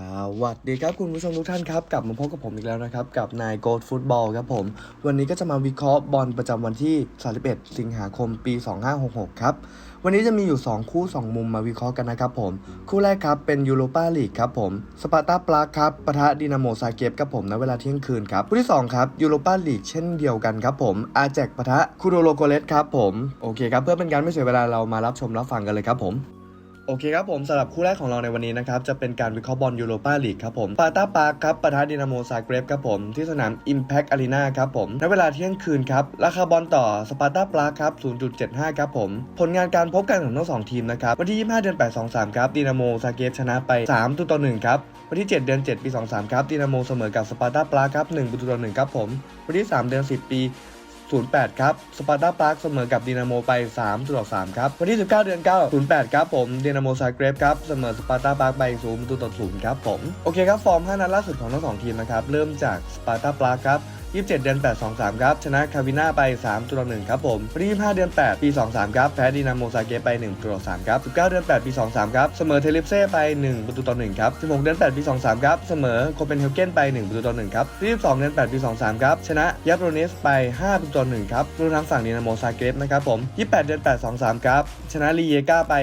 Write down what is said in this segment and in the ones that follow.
สวัสดีครับคุณผู้ชมทุกท่านครับ กลับมาพบกับผมอีกแล้วนะครับ กับนายโกดฟุตบอลครับผม วันนี้ก็จะมาวิเคราะห์บอลประจำวันที่ 31 สิงหาคมปี 2566 ครับ วันนี้จะมีอยู่ 2 คู่ 2 มุมมาวิเคราะห์กันนะครับผม คู่แรกครับเป็นยูโรปาลีกครับผมสปาร์ตาปลาครับปะทะดินาโมซาเกฟครับผมณเวลาเที่ยงคืนครับคู่ที่ 2 ครับยูโรปาลีกเช่นเดียวกันครับผมอาแจกปะทะคูโดโลโกเลสครับผมโอเคครับเพื่อเป็นการไม่เสียเวลาเรามารับชมรับฟังกันเลยครับผม โอเคครับผมสำหรับคู่แรกของเราในวันนี้นะครับจะเป็นการวิเคราะห์บอลยูโรปาลีกครับผมปาตาปาร์ครับปะทะดินาโมซาเกรฟครับผมที่สนาม Impact Arena ครับผมณเวลาเที่ยงคืนครับราคาบอลต่อสปาร์ตาปาร์ครับ 0.75 ครับผม ผลงานการพบกันของทั้งสองทีมนะครับวันที่ 25 เดือน 8 23 ครับดินาโมซาเกรฟชนะไป3ตัวต่อ1ครับวันที่ 7 เดือน 7 ปี 23 ครับดินาโมเสมอกับสปาร์ตาปาร์คครับ1ประตูต่อ1ครับผมวันที่ 3 เดือน 10 ปี 08 ครับ สปาร์ตาปาร์คเสมอกับดินาโมไป3ต่อ3ครับ วันที่ 19 เดือน 9 08 ครับผมดินาโมซาเกรฟครับเสมอสปาร์ตาปาร์คไป0ต่อ0ครับผม โอเคครับ ฟอร์ม 5 นัดล่าสุดของทั้งสองทีมนะครับ เริ่มจากสปาร์ตาปาร์คครับ 27 เดือน 8 23 ครับ ชนะคาวิน่าไป3ต่อ1ครับผมวันที่25 เดือน 8 ปี 23 ครับ แพ้ดินาโมซาเกไป1ต่อ3ครับ19 เดือน 8 ปี 23 ครับ เสมอเทลิฟเซ่ไป 1 ประตูต่อ1ครับ16 เดือน 8 ปี 23 ครับ เสมอโคเปนเฮเกนไป 1 ประตูต่อ1ครับ22 เดือน 8 ปี 23 ครับ ชนะยับโรเนสไป 5 ประตูต่อ1ครับรวมทั้งฝั่งดินาโมซาเกนะครับผม28 เดือน 8 23 ครับ ชนะลีเยกาไป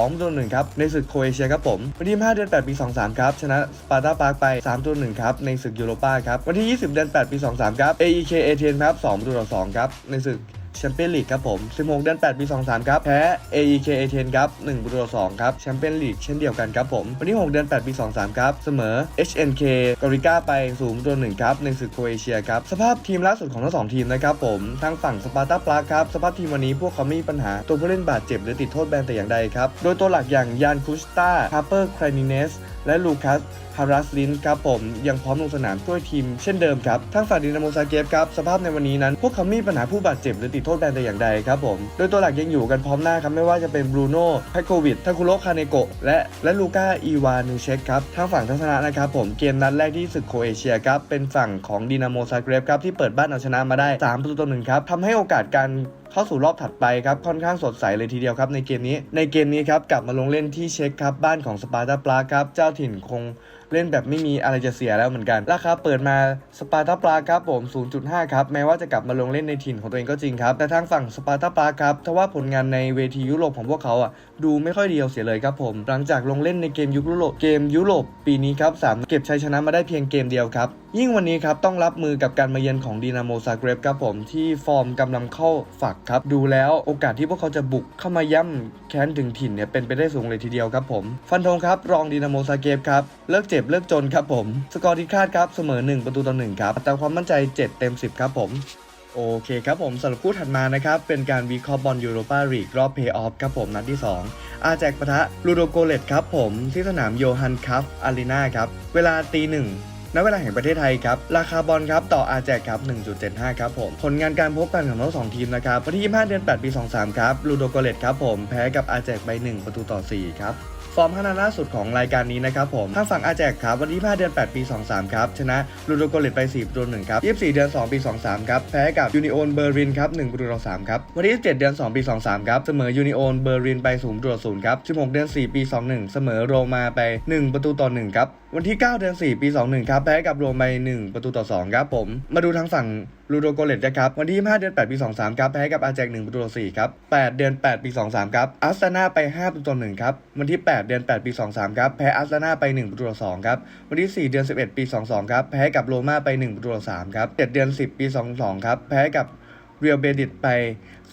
2ตัว1ครับในศึกโคเอเชียครับผม วันที่5เดือน 8 ปี 23 ครับ ชนะสปาร์ตาปาร์คไป3ตัว1ครับในศึกยูโรป้าครับวันที่ 20 เดือน 8 ปี 23 ครับ AEK เอเธนส์ครับ2ตัวต่อ2ครับในศึก แชมเปี้ยนลีกครับผม 16 เดือน 8 ปี 23 ครับ แพ้ AEK a t 10 ครับ1ประตูต่อ2ครับ แชมเปี้ยนลีกเช่นเดียวกันครับผม วันที่ 6 เดือน 8 ปี 23 ครับ เสมอ HNK กอริก้าไป0ประตู1ครับในศึกโครเอเชียครับ สภาพทีมล่าสุดของทั้งสองทีมนะครับผม ทางฝั่งสปาร์ตาปลาครับ สภาพทีมวันนี้พวกเขาไม่มีปัญหา ตัวผู้เล่นบาดเจ็บหรือติดโทษแบนแต่อย่างใดครับ โดยตัวหลักอย่างยานคุสตาฮาร์เปอร์ครนิเนส และลูคัสฮารัสลินครับผมยังพร้อมลงสนามช่วยทีมเช่นเดิมครับทางฝั่งดินาโมซาเกฟครับสภาพในวันนี้นั้น พวกเขาม่มีปัญหาผู้บาดเจ็บหรือติดโทษแบนแต่อย่างใดครับผม โดยตัวหลักยังอยู่กันพร้อมหน้าครับไม่ว่าจะเป็นบรูโน่ไพโควิดทาคุโรคาเนโกะและและลูก้าอีวานูเชคครับทางฝั่งทัศนะนะครับผมเกมนัดแรกที่ศึกโคเอเชียครับเป็นฝั่งของดินาโมซาเกฟครับที่เปิดบ้านเอาชนะมาได้3ประตูต่อหนึ่งครับทำให้โอกาสการ เข้าสู่รอบถัดไปครับค่อนข้างสดใสเลยทีเดียวครับในเกมนี้ ในเกมนี้ครับกลับมาลงเล่นที่เช็คครับบ้านของสปาร์ตาปลาครับเจ้าถิ่นคงเล่นแบบไม่มีอะไรจะเสียแล้วเหมือนกัน ราคาเปิดมาสปาร์ตาปลาครับผม 0.5 ครับ แม้ว่าจะกลับมาลงเล่นในถิ่นของตัวเองก็จริงครับ แต่ทางฝั่งสปาร์ตาปลาครับถ้าว่าผลงานในเวทียุโรปของพวกเขาอะดูไม่ค่อยดีเอาเสียเลยครับผม หลังจากลงเล่นในเกมยุโรปเกมยุโรปปีนี้ครับสามเก็บชัยชนะมาได้เพียงเกมเดียวครับ ยิ่งวันนี้ครับต้องรับมือกับการมาเยือนของดินาโมซาเกรฟครับผมที่ฟอร์มกำลังเข้าฝักครับ ดูแล้วโอกาสที่พวกเขาจะบุกเข้ามาย่ำแค้นถึงถิ่นเนี่ยเป็นไปได้สูงเลยทีเดียวครับผม ฟันธงครับ รองดินาโมซาเกรฟครับเลิกเจ็บเลิกจนครับผม สกอร์ที่คาดครับเสมอ 1 ประตูต่อ1ครับแต่ความมั่นใจ 7 เต็ม 10 ครับผมโอเคครับผมสำหรับคู่ถัดมานะครับ เป็นการวิเคราะห์บอลยูโรปาลีกรอบเพย์ออฟครับผมนัดที่ 2 อาแจกปะทะลูโดโกเลตครับผมที่สนามโยฮันคัฟอารีนาครับ เวลาตีหนึ่ง ณเวลาแห่งประเทศไทยครับ ราคาบอลครับต่ออาแจกครับ 1.75 ครับผม ผลงานการพบกันของทั้งสองทีมนะครับวันที่ 25 เดือน 8 ปี 23 ครับ ลูโดโกเลตครับผม แพ้กับอาแจกไป 1 ประตูต่อ 4 ครับฟอร์ม5นัดล่าสุดของรายการนี้นะครับผมทางฝั่งอาแจกครับวันที่5เดือน 8 ปี 23 ครับ ชนะลูโดโกเลตไป 4 ประตู1ครับ 24 เดือน 2 ปี 23 ครับ แพ้กับยูนิโอนเบอร์รินครับ 1 ประตูต่อ 3 ครับ วันที่27เดือน 2 ปี 23 ครับ เสมอยูนิโอนเบอร์รินไป0ประตูต่อ0ครับ 16 เดือน 4 ปี 21 เสมอโรมาไป 1 ประตูต่อ 1 ครับ วันที่ 9 เดือน 4 ปี 21 ครับ แพ้กับโรมาไป1 ประตูต่อ 2 ครับผม มาดูทางฝั่งลูโดโกเลตนะครับ วันที่ 25 เดือน 8 ปี 23 ครับ แพ้กับอาแจก1ประตูต่อ 4 ครับ 8 เดือน 8 ปี 23 ครับ อาร์เซนาไป 5 ประตูต่อ 1 ครับ วันที่ 8 เดือน 8 ปี 23 ครับ แพ้อาร์เซนาไป 1 ประตูต่อ 2 ครับ วันที่ 4 เดือน 11 ปี 22 ครับ แพ้กับโรม่าไป 1 ประตูต่อ 3 ครับ 7 เดือน 10 ปี 22 ครับ แพ้กับ เรียลเบดิตไป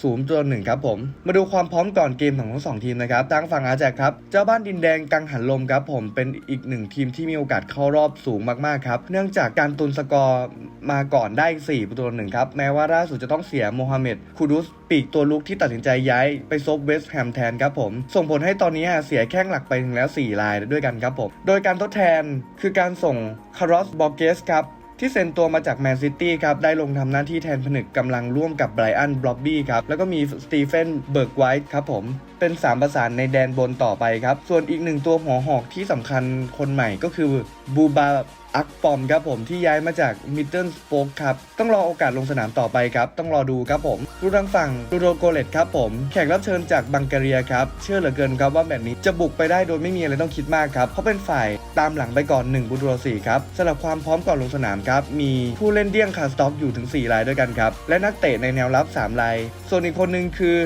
ศูนตัวหนึ่งครับผม มาดูความพร้อมก่อนเกมของทั้งสองทีมนะครับทางฝั่งอาแจกครับ เจ้าบ้านดินแดงกังหันลมครับผม เป็นอีกหนึ่งทีมที่มีโอกาสเข้ารอบสูงมากๆครับ เนื่องจากการตุนสกอร์มาก่อนได้ 4 ประตูต่อหนึ่งครับ แม้ว่าล่าสุดจะต้องเสียโมฮัมเหม็ดคูดุสปีกตัวลุกที่ตัดสินใจย้ายไปซบเวสต์แฮมแทนครับผม ส่งผลให้ตอนนี้เสียแข้งหลักไปถึงแล้ว 4 รายด้วยกันครับผม โดยการทดแทนคือการส่งคาร์ลสบอร์เกสครับ ที่เซ็นตัวมาจากแมนซิตี้ครับ ได้ลงทำหน้าที่แทนผนึกกำลังร่วมกับไบรอันบล็อบบี้ครับ แล้วก็มีสตีเฟนเบิร์กไวท์ครับผม เป็น 3 ประสานในแดนบนต่อไปครับ ส่วนอีกหนึ่งตัวหัวหอกที่สำคัญคนใหม่ก็คือบูบาอักปอมครับผมที่ย้ายมาจากมิดเดิลสโปกครับ ต้องรอโอกาสลงสนามต่อไปครับ ต้องรอดูครับผม ดูทางฝั่งดูโดโกเลตครับผมแขกรับเชิญจากบังการียครับ เชื่อเหลือเกินครับว่าแบบนี้จะบุกไปได้โดยไม่มีอะไรต้องคิดมากครับเขาเป็นฝ่ายตามหลังไปก่อน1บุตรสี่ครับสำหรับความพร้อมก่อนลงสนามครับ มีผู้เล่นเดี้ยงคาสต็อกอยู่ถึง 4 รายด้วยกันครับ และนักเตะในแนวรับ 3 ราย ส่วนอีกคนหนึ่งคือ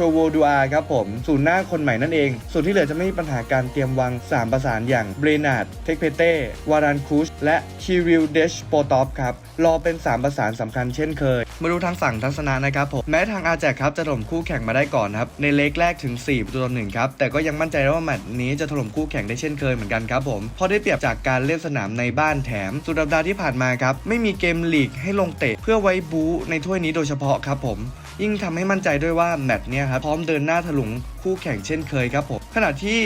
โครโวดูอาครับผมศูนย์หน้าคนใหม่นั่นเอง ส่วนที่เหลือจะไม่มีปัญหาการเตรียมวาง 3 ประสานอย่างเบรนาร์ดเทคเพเต้วารันคูชและคิริลเดชโปตอฟครับรอเป็น 3 ประสานสำคัญเช่นเคย มาดูทางฝั่งทัศนะนะครับผมแม้ทางอาแจกครับจะถล่มคู่แข่งมาได้ก่อนครับในเลกแรกถึง4ประตูต่อหนึ่งครับแต่ก็ยังมั่นใจว่าแมตช์นี้จะถล่มคู่แข่งได้เช่นเคยเหมือนกันครับผมเพราะได้เปรียบจากการเล่นสนามในบ้านแถม สุดสัปดาห์ที่ผ่านมาครับไม่มีเกมลีกให้ลงเตะ เพื่อไว้บู๊ในถ้วยนี้โดยเฉพาะครับผมยิ่งทำให้มั่นใจด้วยว่าแมตช์เนี่ยครับพร้อมเดินหน้าถลุงคู่แข่งเช่นเคยครับผมขณะที่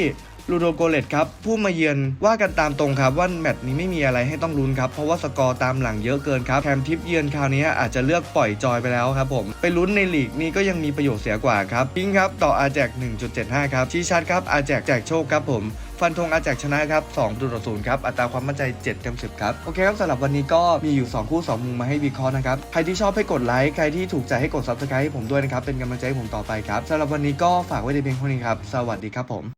ลูโดโกเลตครับผู้มาเยือนว่ากันตามตรงครับว่าแมตช์นี้ไม่มีอะไรให้ต้องลุ้นครับเพราะว่าสกอร์ตามหลังเยอะเกินครับแถมทิปเยือนคราวนี้อาจจะเลือกปล่อยจอยไปแล้วครับผมไปลุ้นในลีกนี้ก็ยังมีประโยชน์เสียกว่าครับพิงครับต่ออาแจก 1.75 ครับชี้ชัดครับอาแจกแจกโชคครับผมฟันธงอาแจกชนะครับ2ประตูต่อ0ครับ อัตราความมั่นใจ7เต็ม10 ครับ โอเคครับสำหรับวันนี้ก็มีอยู่ 2 คู่ 2 มุมมาให้วิเคราะห์นะครับ ใครที่ชอบให้กดไลค์ ใครที่ถูกใจให้กด Subscribe ให้ผมด้วยนะครับ เป็นกำลังใจให้ผมต่อไปครับสำหรับวันนี้ก็ฝากไว้ในเพียงเท่านี้ครับ สวัสดีครับผม